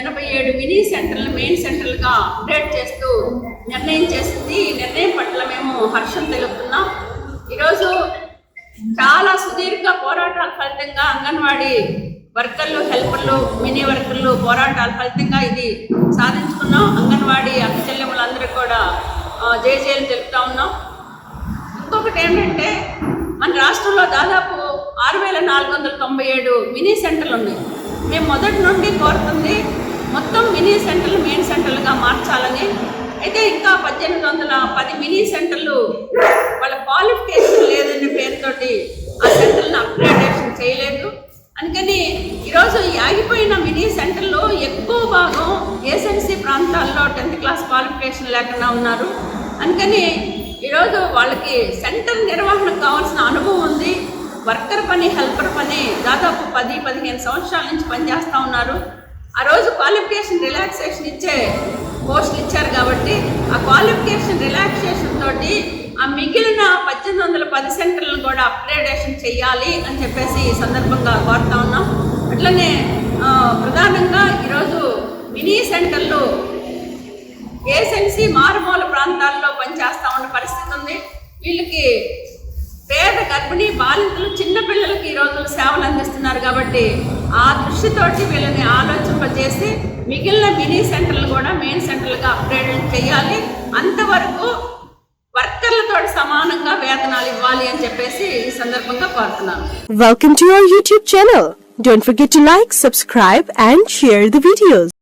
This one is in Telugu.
ఎనభై ఏడు మినీ సెంటర్లు మెయిన్ సెంటర్లుగా అప్డేట్ చేస్తూ నిర్ణయం చేసింది. ఈ నిర్ణయం పట్ల మేము హర్షం తెలుపుతున్నాం. ఈరోజు చాలా సుదీర్ఘ పోరాటాల ఫలితంగా అంగన్వాడీ వర్కర్లు హెల్పర్లు మినీ వర్కర్లు పోరాటాల ఫలితంగా ఇది సాధించుకున్నాం. అంగన్వాడీ అక్కచెల్లెములందరూ కూడా జయజయలు తెలుపుతా ఉన్నాం. ఇంకొకటి ఏంటంటే మన రాష్ట్రంలో దాదాపు ఆరు వేల నాలుగు వందల తొంభై ఏడు మినీ సెంటర్లు ఉన్నాయి. మేము మొదటి నుండి కోరుతుంది మొత్తం మినీ సెంటర్లు మెయిన్ సెంటర్లుగా మార్చాలని. అయితే ఇంకా పద్దెనిమిది వందల పది మినీ సెంటర్లు వాళ్ళ క్వాలిఫికేషన్ లేదనే పేరుతోటి ఆ సెంటర్లను అప్గ్రేడేషన్ చేయలేదు. అందుకని ఈరోజు ఆగిపోయిన మినీ సెంటర్లో ఎక్కువ భాగం ఏసెన్సీ ప్రాంతాల్లో టెన్త్ క్లాస్ క్వాలిఫికేషన్ లేకుండా ఉన్నారు. అందుకని ఈరోజు వాళ్ళకి సెంటర్ నిర్వహణకు కావాల్సిన అనుభవం ఉంది. వర్కర్ పని హెల్పర్ పని దాదాపు పది పదిహేను సంవత్సరాల నుంచి పనిచేస్తూ ఉన్నారు. ఆ రోజు క్వాలిఫికేషన్ రిలాక్సేషన్ ఇచ్చే పోస్టులు ఇచ్చారు కాబట్టి ఆ క్వాలిఫికేషన్ రిలాక్సేషన్ తోటి ఆ మిగిలిన పద్దెనిమిది వందల పది సెంటర్లను కూడా అప్గ్రేడేషన్ చేయాలి అని చెప్పేసి ఈ సందర్భంగా కోరుతా ఉన్నాం. అట్లనే ప్రధానంగా ఈరోజు మినీ సెంటర్లు ఏసెన్సీ మారుమూల ప్రాంతాల్లో పనిచేస్తా ఉన్న పరిస్థితి ఉంది. వీళ్ళకి పేద గర్భిణీ బాలింతలు చిన్నపిల్లలకి కాబట్టి ఆ దృష్టితోటి వీళ్ళని ఆలోచింపజేసి మిగిలిన మినీ సెంటర్లు కూడా మెయిన్ సెంటర్లుగా అప్గ్రేడ్ చేయాలి. అంతవరకు వర్కర్లతో సమానంగా వేతనాలు ఇవ్వాలి అని చెప్పేసి ఈ సందర్భంగా కోరుతున్నాను. Welcome to your YouTube channel don't forget to like subscribe and share the videos